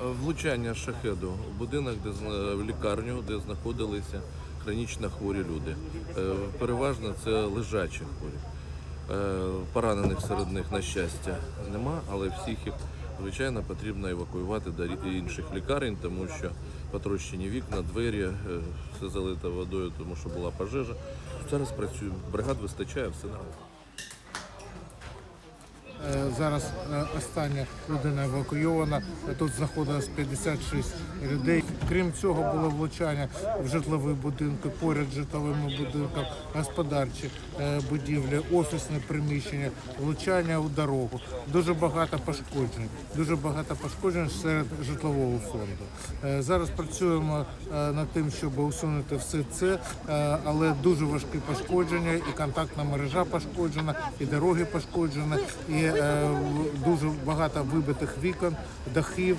Влучання шахеду в будинок, де в лікарню, де знаходилися хронічно хворі люди. Е, Переважно це лежачі хворі. Е, Поранених серед них, на щастя, нема, але всіх їх, звичайно, потрібно евакуювати до інших лікарень, тому що потрощені вікна, двері, е, все залито водою, тому що була пожежа. Зараз працюємо. Бригад вистачає, все нормально. Е, Зараз е, остання людина евакуйована. Тут знаходилось 56 людей. Крім цього, було влучання в житлові будинки, поряд житловими будинками, господарчі е, будівлі, офісне приміщення, влучання у дорогу. Дуже багато пошкоджень. Дуже багато пошкоджень серед житлового фонду. Е, Зараз працюємо е, над тим, щоб усунути все це, е, але дуже важкі пошкодження, і контактна мережа пошкоджена, і дороги пошкоджені, і е, дуже багато вибитих вікон, дахів.